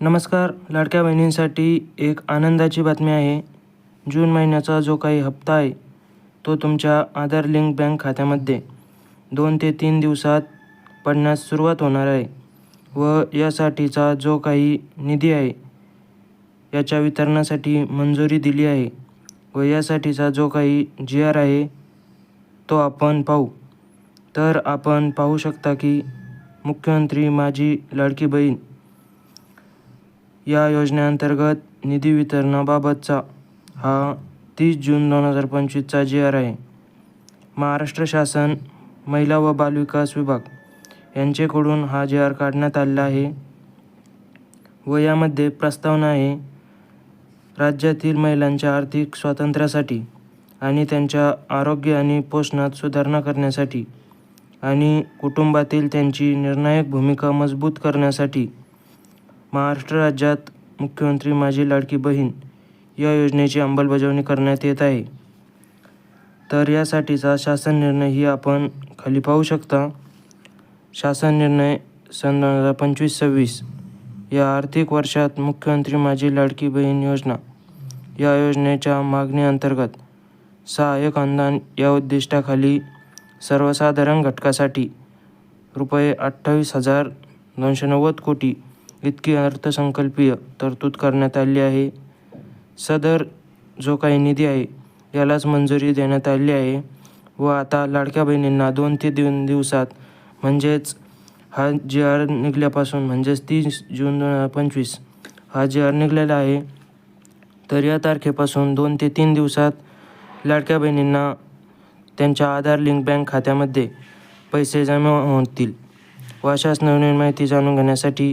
नमस्कार लाडक्या बहिणींसाठी एक आनंदाची बातमी आहे. जून महिन्याचा जो काही हप्ता आहे तो तुमच्या आधार लिंक बँक खात्यामध्ये दोन ते तीन दिवसात पडण्यास सुरुवात होणार आहे व यासाठीचा जो काही निधी आहे याच्या वितरणासाठी मंजुरी दिली आहे व यासाठीचा जो काही जी आर आहे तो आपण पाहू. तर आपण पाहू शकता की मुख्यमंत्री माझी लाडकी बहीण या योजनेअंतर्गत निधी वितरणाबाबतचा हा तीस जून दोन हजार पंचवीसचा जी आर आहे. महाराष्ट्र शासन महिला व बालविकास विभाग यांचेकडून हा जी आर काढण्यात आलेला आहे व यामध्ये प्रस्तावना आहे राज्यातील महिलांच्या आर्थिक स्वातंत्र्यासाठी आणि त्यांच्या आरोग्य आणि पोषणात सुधारणा करण्यासाठी आणि कुटुंबातील त्यांची निर्णायक भूमिका मजबूत करण्यासाठी महाराष्ट्र राज्यात मुख्यमंत्री माझी लाडकी बहीण या योजनेची अंमलबजावणी करण्यात येत आहे. तर यासाठीचा शासन निर्णय ही आपण खाली पाहू शकता. शासन निर्णय सन दोन हजार पंचवीस सव्वीस या आर्थिक वर्षात मुख्यमंत्री माझी लाडकी बहीण योजना या योजनेच्या मागणीअंतर्गत सहाय्यक अनुदान या उद्दिष्टाखाली सर्वसाधारण घटकासाठी रुपये अठ्ठावीस हजार दोनशे नव्वद कोटी इतकी अर्थसंकल्पीय तरतूद करण्यात आली आहे. सदर जो काही निधी आहे यालाच मंजुरी देण्यात आली आहे व आता लाडक्या बहिणींना दोन ते दोन दिवसात म्हणजेच हा जी आर निघल्यापासून म्हणजेच तीस जून दोन हजार पंचवीस हा जी आर निघलेला आहे तर या तारखेपासून दोन ते तीन दिवसात लाडक्या बहिणींना त्यांच्या आधार लिंक बँक खात्यामध्ये पैसे जमा होतील व अशाच नवनवीन माहिती जाणून घेण्यासाठी